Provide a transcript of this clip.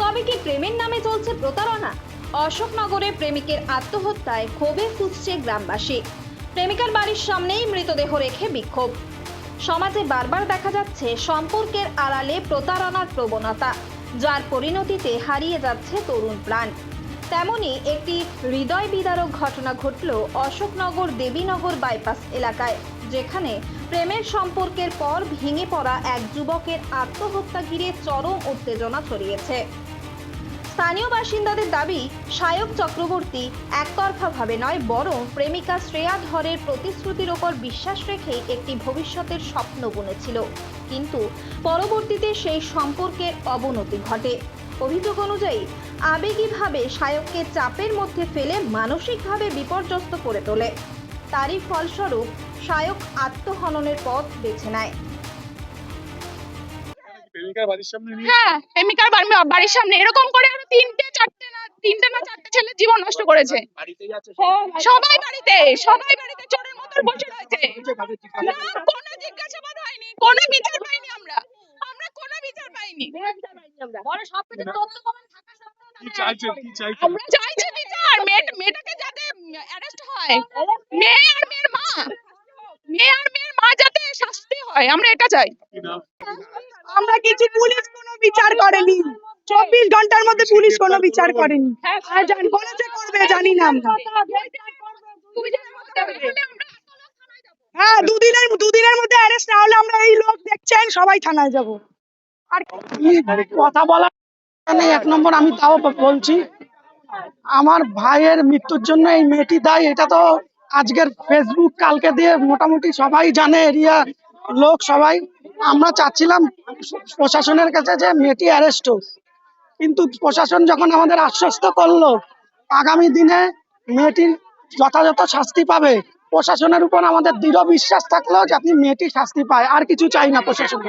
তবে কি প্রেমের নামে চলছে প্রতারণা? অশোকনগরে প্রেমিকের আত্মহত্যায় ক্ষোভে ফুসছে গ্রামবাসী। প্রেমিকার বাড়ির সামনেই মৃতদেহ রেখে বিক্ষোভ। সমাজে বারবার দেখা যাচ্ছে সম্পর্কের আড়ালে প্রতারণার প্রবণতা, যার পরিণতিতে হারিয়ে যাচ্ছে তরুণ প্রাণ। তেমনি একটি হৃদয় বিদারক ঘটনা ঘটল অশোকনগর দেবীনগর বাইপাস এলাকায়, যেখানে প্রেমের সম্পর্কের পর ভেঙে পড়া এক যুবকের আত্মহত্যা ঘিরে চরম উত্তেজনা ছড়িয়েছে। স্থানীয় বাসিন্দাদের দাবি, সায়ক চক্রবর্তী একতরফাভাবে নয়, বরং প্রেমিকা শ্রেয়া ধরের প্রতিশ্রুতির ওপর বিশ্বাস রেখে একটি ভবিষ্যতের স্বপ্ন বুনেছিল। কিন্তু পরবর্তীতে সেই সম্পর্কের অবনতি ঘটে। অভিযোগ অনুযায়ী, আবেগীভাবে সায়ককে চাপের মধ্যে ফেলে মানসিকভাবে বিপর্যস্ত করে তোলে। তারই ফলস্বরূপ, সায়ক আত্মহননের পথ বেছে নেয়। হ্যাঁ বাড়ির সামনে। এরকম করে আরও তিনটে চারটে না তিনটে না চারটে ছেলে জীবন নষ্ট করেছে। সবাই বাড়িতে সবাই বাড়িতে চোরের মতন বসে রয়েছে। কোনো জিজ্ঞাসাবাদ হয়নি কোনো বিচার পাইনি আমরা। আমরা কোনো বিচার পাইনি। আমরা। চাইছি বিচার। মেয়ে- মেয়েটাকে যাতে অ্যারেস্ট হয়। মেয়ে আর মেয়ের মা। মেয়ে আর মেয়ের মা যাতে শাস্তি হয়। আমরা এটা চাই। কিছু পুলিশ কোনো বিচার করেনি চব্বিশ ঘণ্টার মধ্যে পুলিশ কোনো বিচার করেনি আর জান বলেছে করবে জানি না আমরা হ্যাঁ দুদিনের দুদিনের মধ্যে অ্যারেস্ট না হলে আমরা এই লোক দেখছেন সবাই থানায় যাব আর কথা বলা নেই এক নম্বর আমি তাও বলছি আমার ভাইয়ের মৃত্যুর জন্য এই মেয়েটি দায়ী এটা তো আজকের ফেসবুক কালকে দিয়ে মোটামুটি সবাই জানে এরিয়া লোক সবাই আমরা চাচ্ছিলাম প্রশাসনের কাছে যে মেয়েটি অ্যারেস্ট হোক। কিন্তু প্রশাসন যখন আমাদের আশ্বস্ত করল, আগামী দিনে মেয়েটির যথাযথ শাস্তি পাবে। প্রশাসনের উপর আমাদের দৃঢ় বিশ্বাস থাকল যে আপনি মেয়েটি শাস্তি পায়। আর কিছু চাই না প্রশাসন।